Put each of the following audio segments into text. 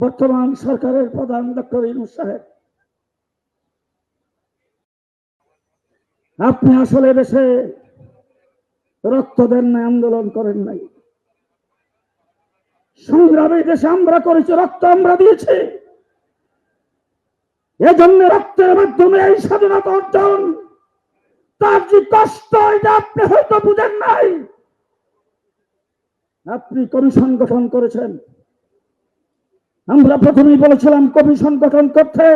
বর্তমান সরকারের প্রধান ডক্টর ইনুস সাহেব। আপনি আসলে দেশে রক্ত দেন নাই আন্দোলন করেন নাই। সংগ্রামে দেশে আমরা করেছি, রক্ত আমরা দিয়েছি। এজন্য রক্তের মাধ্যমে এই স্বাধীনতা অর্জন, তার যে কষ্ট, এটা আপনি হয়তো বুঝেন নাই। আপনি কমিশন গঠন করেছেন। আমরা প্রথমেই বলেছিলাম কমিশন গঠন করতে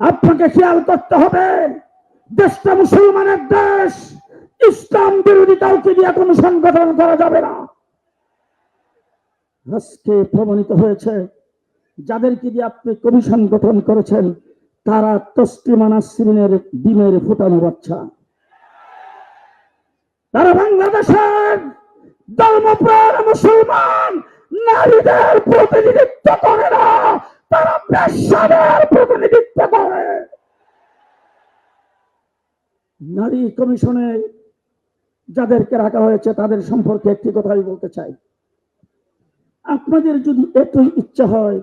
আপনাকে খেয়াল করতে হবে। দেশটা মুসলমানের দেশ, ইসলাম বিরোধী কাউকে দিয়ে কমিশন গঠন করা যাবে না। আজকে প্রমাণিত হয়েছে, যাদেরকে দিয়ে আপনি কমিশন গঠন করেছেন, তারা তসলিমানা সিরিনের ডিমের ফুটানো বাচ্চা। তারা বাংলাদেশের ধর্মপ্রাণ মুসলমান নারীদের প্রতিনিধিত্ব করে না, তারা পেশাদের প্রতিনিধিত্ব করে। নারী কমিশনে যাদেরকে রাখা হয়েছে, তাদের সম্পর্কে একটি কথাই বলতে চাই। আপনাদের যদি এতই ইচ্ছা হয়,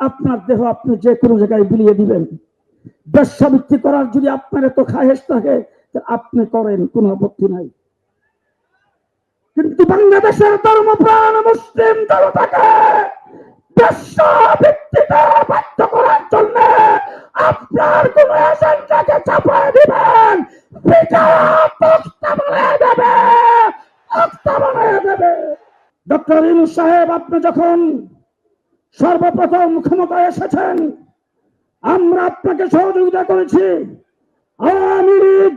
আপনার দেহ আপনি যে কোনো জায়গায় বিলিয়ে দিবেন। ব্যবসাবৃত্তি করার যদি আপনার এত খাহেস থাকে আপনি করেন, কোনো আপত্তি নাই। কিন্তু বাংলাদেশের ধর্মপ্রাণ মুসলিম জনতাকে ব্যবসাবৃত্তিতে বাধ্য করার জন্য আপনার কোন এজেন্ডাকে চাপায় দিবেন। ডক্টর ইনু সাহেব, আপনি যখন সর্বপ্রথম ক্ষমতায় এসেছেন, আমরা আপনাকে সহযোগিতা করেছি। আওয়ামী লীগ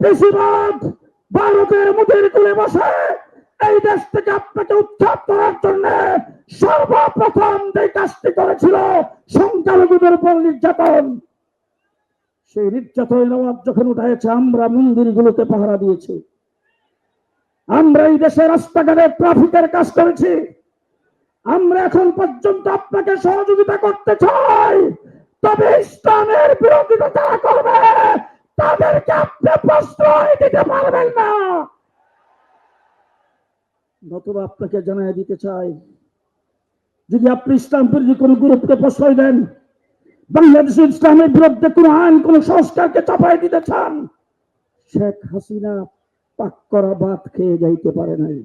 বেশিরভাগ ভারতের মুখের তুলে বসে এই দেশ থেকে আপনাকে উৎখাত করার জন্য সর্বপ্রথম যে কাজটি করেছিল সংখ্যালঘুদের উপর নির্যাতন, সেই নির্যাতনের আওয়াজ যখন উঠাইছে আমরা মন্দিরগুলোতে পাহারা দিয়েছি। আমরা এই দেশের রাস্তাঘাটে ট্রাফিকের কাজ করেছি। আমরা এখন পর্যন্ত আপনাকে সহযোগিতা করতে চাই, তবে ইসলামের বিরোধিতা করবে। তাদেরকে আপনি প্রশ্রয় দিতে পারবেন না। নতুবা আপনাকে জানাই দিতে চাই, যদি আপনি ইসলাম বিরোধী গ্রুপকে প্রশ্রয় দেন বাংলাদেশের ইসলামের বিরুদ্ধে কোন আইন কোন সংস্কারকে চাপাই দিতে চান, শেখ হাসিনা পাক করা ভাত খেয়ে যাইতে পারে নাই।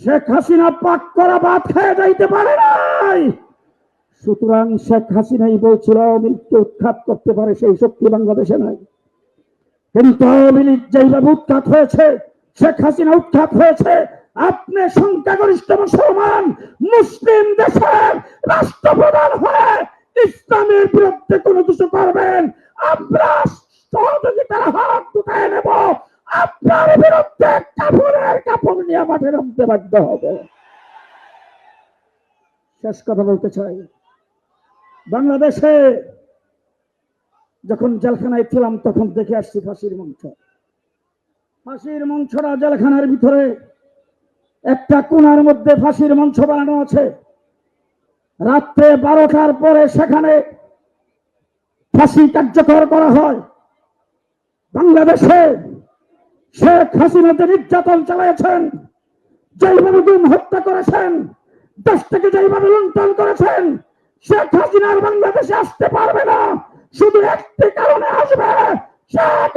শেখ হাসিনা পাক করা ভাত খেয়ে যাইতে পারে নাই। সুতরাং শেখ হাসিনাই বলছিল আওয়ামী লীগকে উৎখাত করতে পারে সেই শক্তি বাংলাদেশে নাই। কিন্তু আওয়ামী লীগ যেইভাবে উৎখাত হয়েছে, শেখ হাসিনা উৎখাত হয়েছে, আপনি সংখ্যাগরিষ্ঠ মুসলমান, মুসলিম দেশের রাষ্ট্রপ্রধান হয়ে ইসলামের বিরুদ্ধে কোনো কিছু করবেন, আমরা সহযোগিতার হাত দুটায় নেব, আপনার বিরুদ্ধে কাপড়ের কাপড় নিয়ে মাঠে নামতে বাধ্য হবে। শেষ কথা বলতে চাই। বাংলাদেশে যখন জেলখানায় ছিলাম, তখন দেখে আসছি ফাঁসির মঞ্চ। ফাঁসির মঞ্চটা জেলখানার ভিতরে একটা কোনার মধ্যে ফাঁসির মঞ্চ বানানো আছে। রাত্রে বারোটার পরে সেখানে ফাঁসি কার্যকর করা হয়। বাংলাদেশে শেখ হাসিনা যে নির্যাতন চালিয়েছেন, যেইভাবে গুম হত্যা করেছেন, দেশ থেকে যেইভাবে লুণ্ঠন করেছেন শেখ হাসিনার বাংলাদেশে আসতে পারবে না। শুধু একটি কারণে আসবে শেখ